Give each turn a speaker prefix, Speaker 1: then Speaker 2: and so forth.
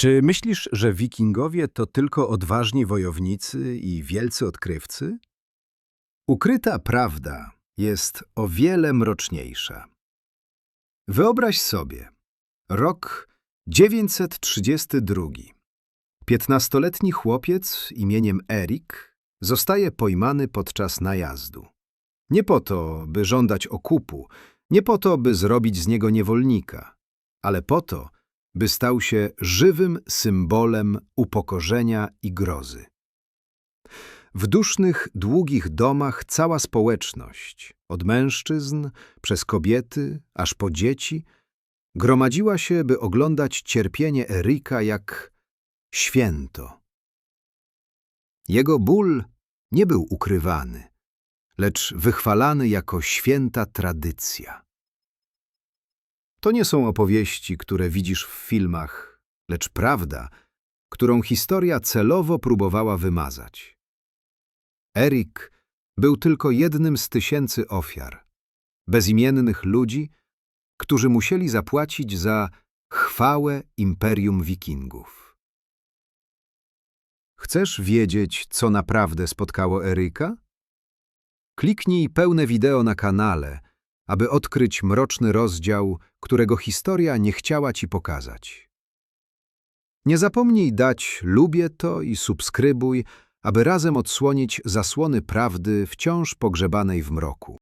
Speaker 1: Czy myślisz, że wikingowie to tylko odważni wojownicy i wielcy odkrywcy? Ukryta prawda jest o wiele mroczniejsza. Wyobraź sobie, rok 932. Piętnastoletni chłopiec imieniem Erik zostaje pojmany podczas najazdu. Nie po to, by żądać okupu, nie po to, by zrobić z niego niewolnika, ale po to, by stał się żywym symbolem upokorzenia i grozy. W dusznych, długich domach cała społeczność, od mężczyzn przez kobiety aż po dzieci, gromadziła się, by oglądać cierpienie Erika jak święto. Jego ból nie był ukrywany, lecz wychwalany jako święta tradycja. To nie są opowieści, które widzisz w filmach, lecz prawda, którą historia celowo próbowała wymazać. Erik był tylko jednym z tysięcy ofiar, bezimiennych ludzi, którzy musieli zapłacić za chwałę imperium wikingów. Chcesz wiedzieć, co naprawdę spotkało Eryka? Kliknij pełne wideo na kanale, aby odkryć mroczny rozdział, którego historia nie chciała ci pokazać. Nie zapomnij dać lubię to i subskrybuj, aby razem odsłonić zasłony prawdy wciąż pogrzebanej w mroku.